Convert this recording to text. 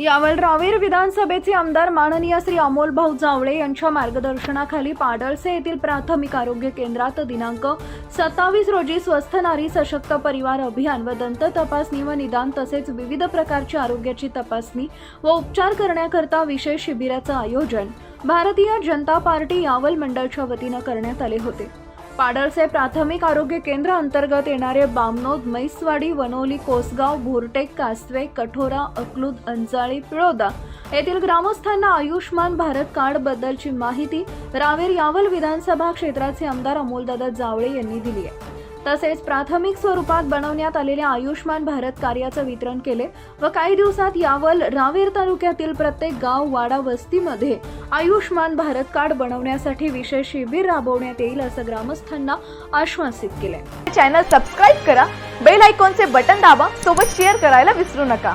यावेळी रावेर विधानसभेचे आमदार माननीय श्री अमोल भाऊ जावळे यांच्या मार्गदर्शनाखाली पाडळसे येथील प्राथमिक आरोग्य केंद्रात दिनांक सत्तावीस रोजी स्वस्थ नारी सशक्त परिवार अभियान व दंत तपासणी व निदान तसेच विविध प्रकारची आरोग्याची तपासणी व उपचार करण्याकरता विशेष शिबिराचं आयोजन. भारतीय जनता पार्टी यावल मंडळच्या वतीनं करण्यात आले होते. पाडळसे प्राथमिक आरोग्य केंद्र अंतर्गत येणारे बामनोद मैसवाडी वनोली कोसगाव भोरटेक कासवे कठोरा अकलूद अंजाळी पिळोदा येथील ग्रामस्थांना आयुष्मान भारत कार्ड बद्दलची माहिती रावेर यावल विधानसभा क्षेत्राचे आमदार अमोलदादा जावळे यांनी दिली आहे. तसेच प्राथमिक स्वरूपात बनवण्यात आलेल्या आयुष्मान भारत कार्याचं वितरण केले व काही दिवसात यावल रावेर तालुक्यातील प्रत्येक गाव वाडा वस्तीमध्ये आयुष्मान भारत कार्ड बनवण्यासाठी विशेष शिबिर राबवण्यात येईल असं ग्रामस्थांना आश्वासित केलंय. चॅनल सबस्क्राईब करा. बेल आयकॉनचे बटन दाबा. सोबत शेअर करायला विसरू नका.